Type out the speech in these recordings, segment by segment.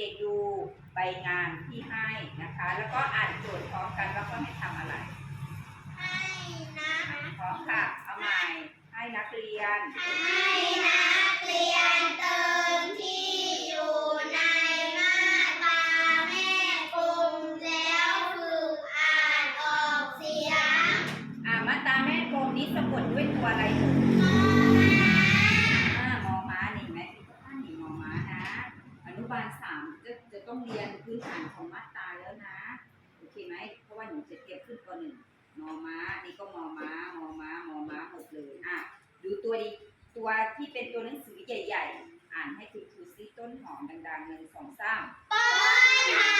ด็กๆดูใบงานที่ให้นะคะ แล้วก็อ่านโจทย์พร้อมกันว่าเขาให้ทำอะไร ให้นะพร้อมค่ะ เอาใหม่ ให้นักเรียน ให้นักเรียนเติมที่อยู่ในมาตราแม่กลมแล้วฝึกอ่านออกเสียง อ่ามาตราแม่กลมนี้สะกดด้วยตัวอะไรเอ่ย ก็จะต้องเรียนพื้นฐานของมาตราแล้วนะโอเคไหมเพราะว่าหนูจะเตรียบขึ้นปหนึ่งมอม้า นี่ก็มอม้ามอม้ามอม้าหมดเลยอะดูตัวดีตัวที่เป็นตัวหนังสือใหญ่ ๆ อ่านให้ถูกถูซิต้นหอมดังๆหนึ่งสองสามต้นหอ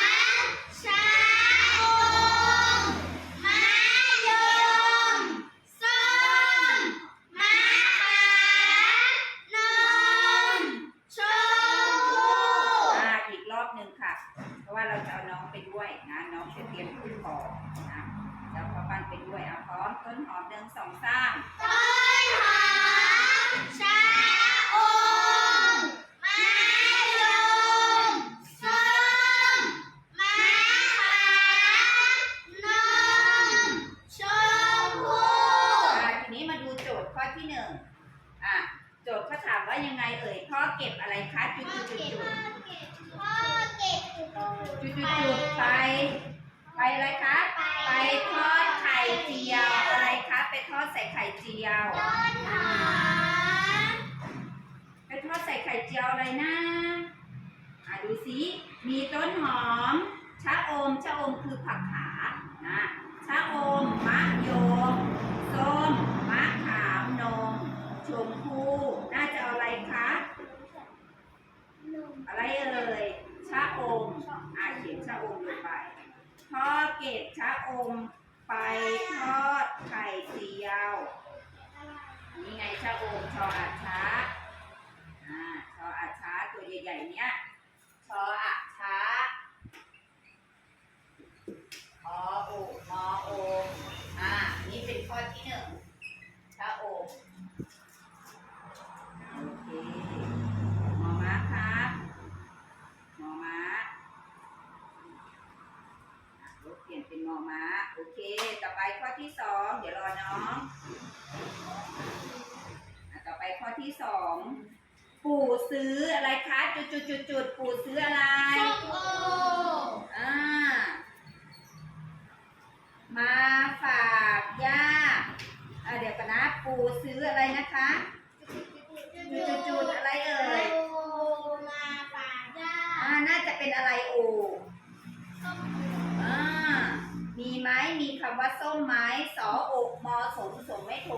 มชะ อีกรอบหนึ่งค่ะ เพราะว่าเราจะเอาน้องไปด้วยนะน้องจะเตรียมขึ้นก่อนนะแล้วพอปั้นไปด้วยอะพร้อมต้นหอมหนึ่งสองสามต้นหอมชะอมมะยมส้มมะขามนมชมพู่อ่าทีนี้มาดูโจทย์ข้อที่หนึ่งอะโจทย์เขาถามว่ายังไงเอ่ยพ่อเก็บอะไรคะจุดจุดจุดจุด พ่อเก็บจุด จุดจุดจุดไป ไป อะไรคะ ไปทอดไข่เจียวอะไรคะ ไปทอดใส่ไข่เจียว ต้นหอมไปทอดใส่ไข่เจียวอะไรนะอะดูสิ มีต้นหอม ชะอม ชะอมคือผักขา นะ ชะอม มะยม ส้ม มะขามนม ชมพู่น่าจะเอาอะไรคะ อะไรเอ่ย ชะอม อะเขียนชะอมลงไปพ่อเก็บชะอมไปทอดไข่เจียว นี่ไงชะอมชออาช้าอ่าชออาช้าตัวใหญ่ๆเนี้ยชออาช้าอโอกมอโอมอ่า นี่เป็นข้อที่หนึ่งชะอมโอเคหมอม้าครับหมอม้าอะลบเปลี่ยนเป็นหมอม้า โอเค ต่อไปข้อที่สองเดี๋ยวรอน้องอะต่อไปข้อที่สองปู่ซื้ออะไรคะจุดจุดจุดจุดๆๆๆปู่ซื้ออะไรส้มโออ่ามาฝากย่าอะเดี๋ยวกันนะปู่ซื้ออะไรนะคะจุดจุดจุดๆๆอะไรเอ่ยมาฝากย่าอ่าน่าจะเป็นอะไรโอส้มอ่า มีไหมมีคำว่าส้มไหมสออกมอสมสมไม่โท